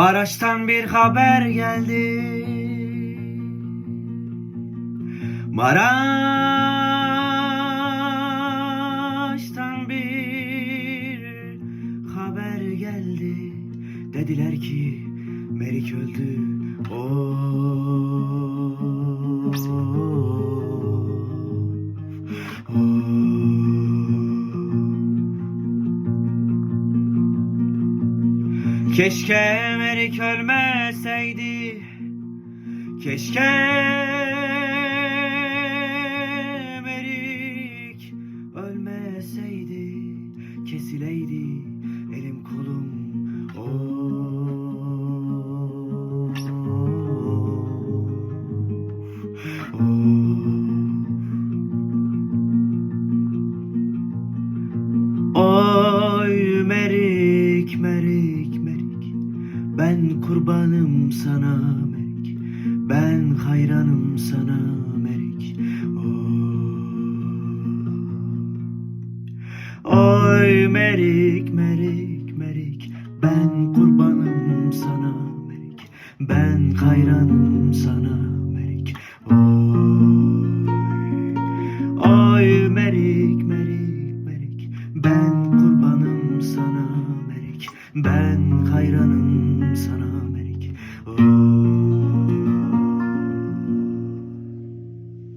Maraş'tan bir haber geldi. Maraş'tan bir haber geldi. Dediler ki Melik öldü. Keşke Melik ölmeseydi. Keşke Melik ölmeseydi. Kesileydi Ben kurbanım sana Merik Ben hayranım sana Merik Oy, Oy Merik, Merik, Merik Ben kurbanım sana Merik Ben hayranım sana Merik Oy, Oy Merik, Merik, Merik Ben kurbanım sana Merik Ben hayranım.